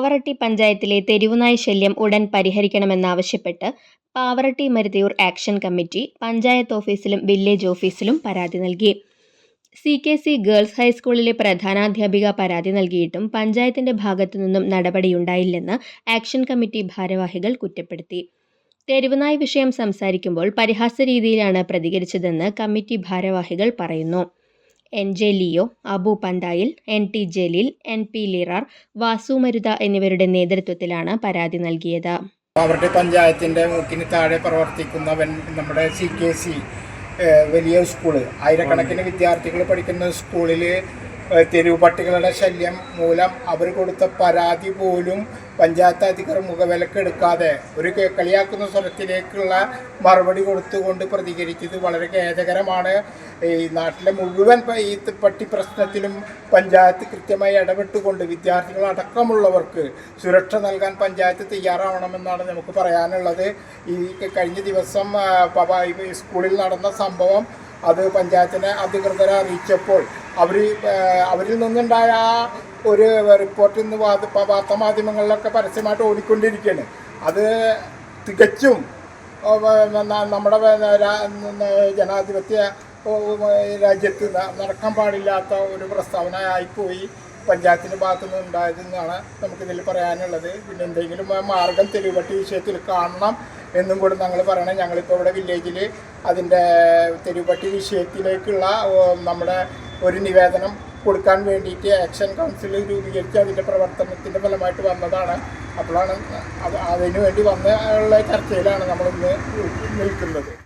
പാവറട്ടി പഞ്ചായത്തിലെ തെരുവുനായ് ശല്യം ഉടൻ പരിഹരിക്കണമെന്നാവശ്യപ്പെട്ട് പാവറട്ടി മരുതയൂർ ആക്ഷൻ കമ്മിറ്റി പഞ്ചായത്ത് ഓഫീസിലും വില്ലേജ് ഓഫീസിലും പരാതി നൽകി. സി കെ സി ഗേൾസ് ഹൈസ്കൂളിലെ പ്രധാനാധ്യാപിക പരാതി നൽകിയിട്ടും പഞ്ചായത്തിന്റെ ഭാഗത്തു നിന്നും നടപടിയുണ്ടായില്ലെന്ന് ആക്ഷൻ കമ്മിറ്റി ഭാരവാഹികൾ കുറ്റപ്പെടുത്തി. തെരുവുനായ് വിഷയം സംസാരിക്കുമ്പോൾ പരിഹാസ രീതിയിലാണ് പ്രതികരിച്ചതെന്ന് കമ്മിറ്റി ഭാരവാഹികൾ പറയുന്നു. N J Leo Abu Panthayil N T Jaleel N P Lirar Vasu Marutha എന്നിവരുടെ നേതൃത്വത്തിലാണ് പരാതി നൽകിയത്. അവരുടെ പഞ്ചായത്തിന്റെ മൂക്കിന് താഴെ പ്രവർത്തിക്കുന്നവൻ നമ്മുടെ സി കെ സി വലിയ സ്കൂൾ. ആയിരക്കണക്കിന് വിദ്യാർത്ഥികൾ പഠിക്കുന്ന സ്കൂളിൽ തെരുവ് പട്ടികളുടെ ശല്യം മൂലം അവർ കൊടുത്ത പരാതി പോലും പഞ്ചായത്ത് അധികൃതർ മുഖവിലക്കെടുക്കാതെ ഒരു കളിയാക്കുന്ന സ്വരത്തിലേക്കുള്ള മറുപടി കൊടുത്തുകൊണ്ട് പ്രതികരിച്ചത് വളരെ ഖേദകരമാണ്. ഈ നാട്ടിലെ മുഴുവൻ ഈ പട്ടി പ്രശ്നത്തിലും പഞ്ചായത്ത് കൃത്യമായി ഇടപെട്ടുകൊണ്ട് വിദ്യാർത്ഥികൾ അടക്കമുള്ളവർക്ക് സുരക്ഷ നൽകാൻ പഞ്ചായത്ത് തയ്യാറാവണമെന്നാണ് നമുക്ക് പറയാനുള്ളത്. ഈ കഴിഞ്ഞ ദിവസം സ്കൂളിൽ നടന്ന സംഭവം അത് പഞ്ചായത്തിനെ അധികൃതരെ അറിയിച്ചപ്പോൾ അവർ അവരിൽ നിന്നുണ്ടായ ആ ഒരു റിപ്പോർട്ടിൽ നിന്ന് വാർത്താമാധ്യമങ്ങളിലൊക്കെ പരസ്യമായിട്ട് ഓടിക്കൊണ്ടിരിക്കുകയാണ് അത് തികച്ചും നമ്മുടെ ജനാധിപത്യ രാജ്യത്ത് നടക്കാൻ പാടില്ലാത്ത ഒരു പ്രസ്താവന ആയിപ്പോയി. പഞ്ചായത്തിന്റെ ഭാഗത്തു നിന്ന് ഉണ്ടായതെന്നാണ് നമുക്കിതിൽ പറയാനുള്ളത്. പിന്നെ എന്തെങ്കിലും മാർഗം തെരുവട്ടി വിഷയത്തിൽ കാണണം എന്നും കൂടി ഞങ്ങൾ പറയണം. ഞങ്ങളിപ്പോൾ ഇവിടെ വില്ലേജിൽ അതിന്റെ തെരുവട്ടി വിഷയത്തിലേക്കുള്ള നമ്മുടെ ഒരു നിവേദനം കൊടുക്കാൻ വേണ്ടിയിട്ട് ആക്ഷൻ കൗൺസിൽ രൂപീകരിച്ച് അതിന്റെ പ്രവർത്തനത്തിന്റെ ഫലമായിട്ട് വന്നതാണ്. അപ്പോഴാണ് അത് അതിനു വേണ്ടി വന്ന ഉള്ള ചർച്ചയിലാണ് നമ്മളിന്ന് നിൽക്കുന്നത്.